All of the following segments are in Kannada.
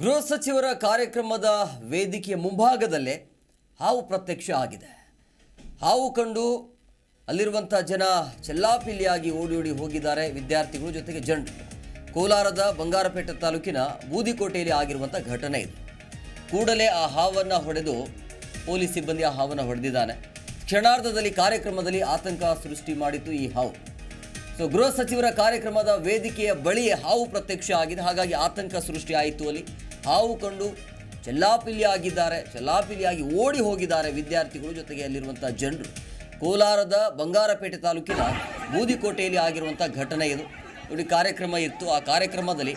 ಗೃಹ ಸಚಿವರ ಕಾರ್ಯಕ್ರಮದ ವೇದಿಕೆಯ ಮುಂಭಾಗದಲ್ಲೇ ಹಾವು ಪ್ರತ್ಯಕ್ಷ ಆಗಿದೆ. ಹಾವು ಕಂಡು ಅಲ್ಲಿರುವಂಥ ಜನ ಚೆಲ್ಲಾಪಿಲ್ಲಿಯಾಗಿ ಓಡಿ ಓಡಿ ಹೋಗಿದ್ದಾರೆ. ವಿದ್ಯಾರ್ಥಿಗಳು ಜೊತೆಗೆ ಜನರು ಕೋಲಾರದ ಬಂಗಾರಪೇಟೆ ತಾಲೂಕಿನ ಬೂದಿಕೋಟೆಯಲ್ಲಿ ಆಗಿರುವಂಥ ಘಟನೆ ಇದು. ಕೂಡಲೇ ಆ ಹಾವನ್ನು ಹೊಡೆದು ಪೊಲೀಸ್ ಸಿಬ್ಬಂದಿ ಆ ಹಾವನ್ನು ಹೊಡೆದಿದ್ದಾನೆ. ಕ್ಷಣಾರ್ಧದಲ್ಲಿ ಕಾರ್ಯಕ್ರಮದಲ್ಲಿ ಆತಂಕ ಸೃಷ್ಟಿ ಮಾಡಿತು ಈ ಹಾವು. ಸೊ, ಗೃಹ ಸಚಿವರ ಕಾರ್ಯಕ್ರಮದ ವೇದಿಕೆಯ ಬಳಿಯೇ ಹಾವು ಪ್ರತ್ಯಕ್ಷ ಆಗಿದೆ. ಹಾಗಾಗಿ ಆತಂಕ ಸೃಷ್ಟಿ ಆಯಿತು ಅಲ್ಲಿ. ಹಾವು ಕಂಡು ಚೆಲ್ಲಾಪಿಲ್ಲಿ ಆಗಿದ್ದಾರೆ ಚೆಲ್ಲಾಪಿಲ್ಲಿಯಾಗಿ ಓಡಿ ಹೋಗಿದ್ದಾರೆ ವಿದ್ಯಾರ್ಥಿಗಳು ಜೊತೆಗೆ ಅಲ್ಲಿರುವಂಥ ಜನರು. ಕೋಲಾರದ ಬಂಗಾರಪೇಟೆ ತಾಲೂಕಿನ ಬೂದಿಕೋಟೆಯಲ್ಲಿ ಆಗಿರುವಂಥ ಘಟನೆ ಇದು. ನೋಡಿ ಕಾರ್ಯಕ್ರಮ ಇತ್ತು. ಆ ಕಾರ್ಯಕ್ರಮದಲ್ಲಿ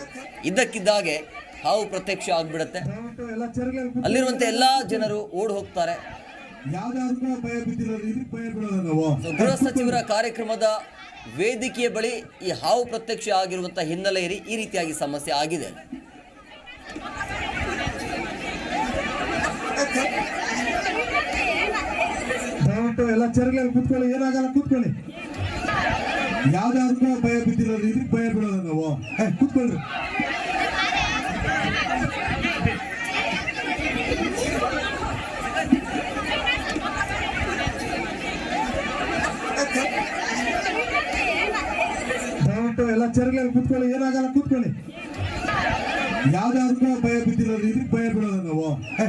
ಇದ್ದಕ್ಕಿದ್ದಾಗೆ ಹಾವು ಪ್ರತ್ಯಕ್ಷ ಆಗಿಬಿಡುತ್ತೆ. ಅಲ್ಲಿರುವಂಥ ಎಲ್ಲ ಜನರು ಓಡಿ ಹೋಗ್ತಾರೆ. ಗೃಹ ಸಚಿವರ ಕಾರ್ಯಕ್ರಮದ ವೇದಿಕೆಯ ಬಳಿ ಈ ಹಾವು ಪ್ರತ್ಯಕ್ಷ ಆಗಿರುವಂಥ ಹಿನ್ನೆಲೆಯಲ್ಲಿ ಈ ರೀತಿಯಾಗಿ ಸಮಸ್ಯೆ ಆಗಿದೆ. ದಯವಿಟ್ಟು ಎಲ್ಲ ಚೇರ್ಗಳಲ್ಲಿ ಕೂತ್ಕೊಳ್ಳಿ, ಏನಾಗಲ್ಲ ಕೂತ್ಕೊಳ್ಳಿ. ಯಾವ್ದಾದ್ರೂ ಭಯ ಬಿದ್ದಿರೋದು ಇದಕ್ಕೆ ಭಯ ಬೀಳೋದ ನಾವು. ಕೂತ್ಕೊಳ್ರಿ. ದಯವಿಟ್ಟು ಎಲ್ಲ ಚೇರ್ಗಳಲ್ಲಿ ಕೂತ್ಕೊಳ್ಳಿ, ಏನಾಗಲ್ಲ ಕೂತ್ಕೊಳ್ಳಿ. ಯಾವ್ದಾದ್ರು ಭಯ ಬಿದ್ದಿರೋದು ಇದಕ್ಕೆ ಭಯ ಬಿಡೋದ ನಾವು. ಏ,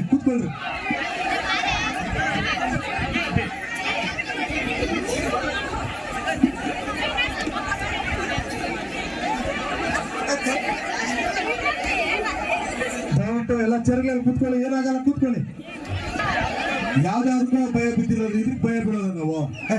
ದಯವಿಟ್ಟು ಎಲ್ಲ ಚರ್ಗಳಲ್ಲಿ ಕೂತ್ಕೊಳ್ಳಿ ಏನಾಗಲ್ಲ ಕೂತ್ಕೊಳ್ಳಿ. ಯಾವ್ದಾದ್ರು ಭಯ ಬಿದ್ದಿರೋದು ಇದಕ್ಕೆ ಭಯ ಬಿಡೋದ ನಾವು. ಏ,